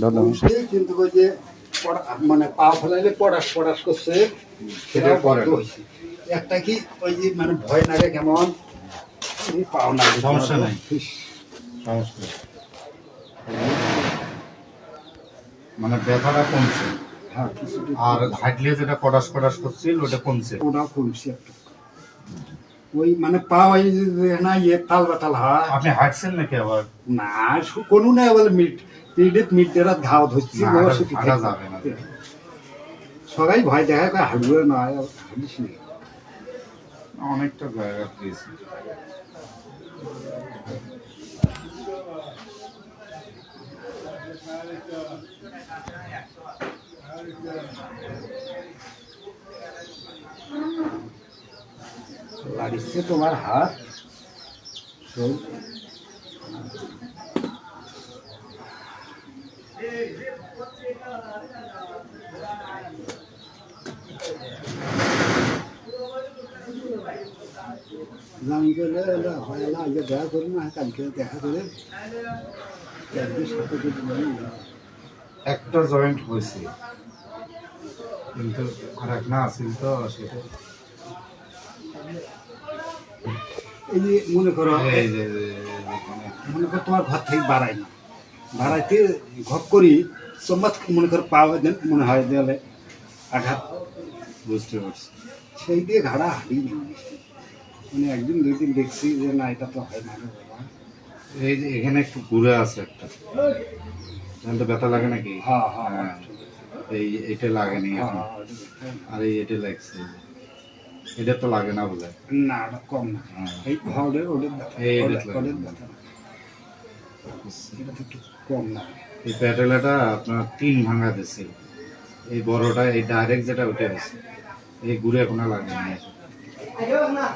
দাদা কিন্তু ওই যে মানে পা ফেলাইলে পড়াশ পড়াশ করছে। সেটা সেটা বন্ধ হয়েছে। একটা কি ওই যে মানে ভয় লাগে কেমন? পাও না সমস্যা নাই। সমস্যা মানে ব্যথাটা কমছে। হ্যাঁ আর হাঁটলে যেটা কটাস কটাস করছিল ওটা কমছে। ওটাও কমছে ওই মানে পা ওই যে না ইয়ে তাল বাতাল হয়। আপনি হাঁটছেন নাকি আবার? না কোনো না বলে মিট পিঠে মিট দেওয়া ঘাও ধরছি। সবাই ভয় দেখা করে হাঁটবে না হাঁটিস অনেকটা জায়গা পেয়েছি। লাগিচ্ছে তোমার হাত। হয় না দেখা করি না কালকে দেখা করে। একটা জয়েন্ট হয়েছে কিন্তু এক না আছিল তো সেটা এই যে মনে করো মনে করো তোমার ঘর থেকে বাড়াই না বাড়াইতে ঘর করি সোমবার মনে করো পাওয়া মনে হয় দেওয়ালে আঘাত বুঝতে পারছি। সেই দিয়ে ঘাড়া হারিয়ে মানে একদিন দুই দিন দেখছি যে না এটা তো হয় না এই যে এখানে একটু ঘুরে আছে একটা। এখানটা ব্যথা লাগে নাকি? হ্যাঁ হ্যাঁ হ্যাঁ। এই এটা লাগেনি হ্যাঁ। হ্যাঁ। আর এই এটা লাগছে। এটা তো লাগে না বলে। না কম না। হ্যাঁ। এই হরের ওদের ব্যথা। এটা তো একটু কম না এই প্যাটেলাটা আপনার তিন ভাঙা দিছে। এই বড়টা এই ডাইরেক্ট যেটা গেছে এই এখন লাগে না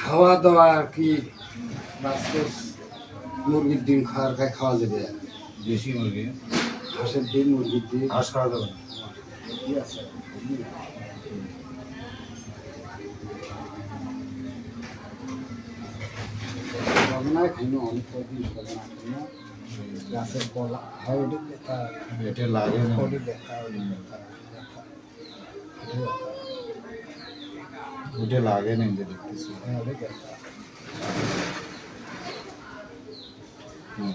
খাওয়া দাওয়া আর কি মুরগির ডিম খাওয়ার খায় খাওয়া যাবে। দেশি মুরগি? হাঁসের ডিম মুরগির ডিম ঘাস খাওয়া যাবে না কি আছে সজনায় খাইনো অনেক কদিন সজনা খাইনো গাছের কলা হয় ওটা ব্যথা এটা লাগে না ওটা ব্যথা ওটা ব্যথা ব্যথা ওটা ব্যথা ওটা লাগে না যে দেখতেছি হ্যাঁ ওটা ব্যথা হুম।